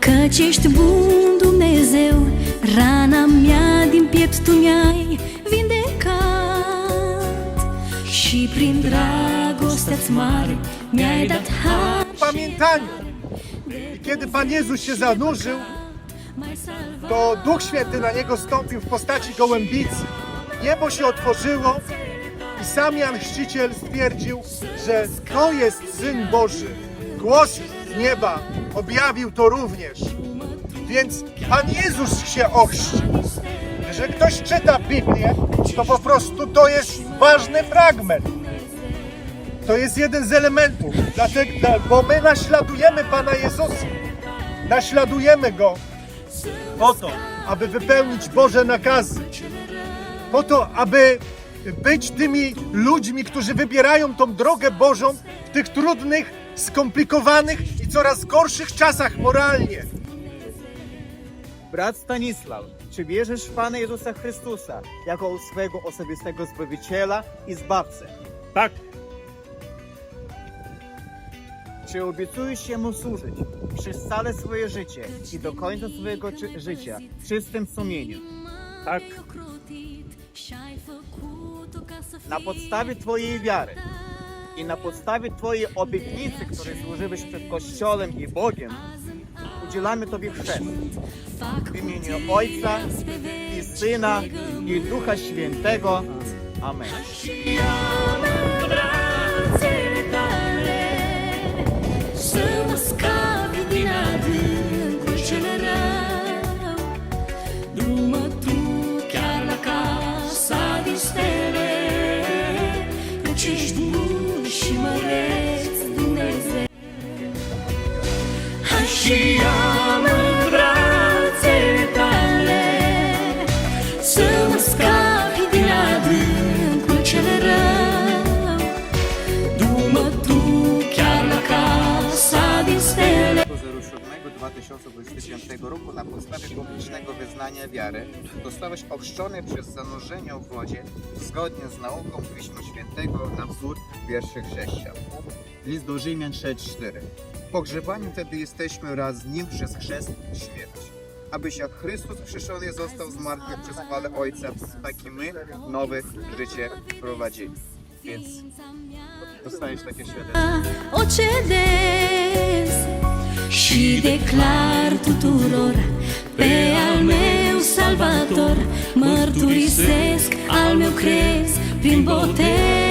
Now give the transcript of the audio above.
Căci ești bun Dumnezeu Rana mea din piept tu mi-ai vindecat Și prin dragostea-ți mare Mi-ai dat har pamiętaniu. Kiedy Pan Jezus się zanurzył, to Duch Święty na niego stąpił w postaci gołębicy. Niebo się otworzyło i sam Jan Chrzciciel stwierdził, że to jest Syn Boży. Głos nieba objawił to również. Więc Pan Jezus się ochrzcił. Jeżeli ktoś czyta Biblię, to po prostu to jest ważny fragment. To jest jeden z elementów, dlatego, bo my naśladujemy Pana Jezusa. Naśladujemy Go po to, aby wypełnić Boże nakazy. Po to, aby być tymi ludźmi, którzy wybierają tą drogę Bożą w tych trudnych, skomplikowanych coraz gorszych czasach moralnie. Brat Stanisław, czy wierzysz w Pana Jezusa Chrystusa jako swego osobistego Zbawiciela i Zbawcę? Tak, Czy obiecujesz Jemu służyć przez całe swoje życie i do końca swojego czy- życia w czystym sumieniu? tak, Na podstawie Twojej wiary i na podstawie Twojej obietnicy, której służyłeś przed Kościołem i Bogiem, udzielamy Tobie chrzest w imieniu Ojca i Syna i Ducha Świętego. Amen. În brațele tale. Să tu chiar la casa din stele 07-2025 roku na podstawie publicznego wyznania wiary zostałeś ochrzczony przez zanurzenie w wodzie zgodnie z nauką Pisma Świętego na wzór wierszy chrześcijan. List do Rzymian 6,4 Pogrzebani wtedy jesteśmy wraz z Nim przez chrzest i śmierć. Abyś jak Chrystus przyszony został z przez chwałę Ojca, tak i my nowe życie prowadzili. Więc dostajesz takie świadectwo. și declar tuturor pe al meu salvator mărturisesc al meu crez prin botez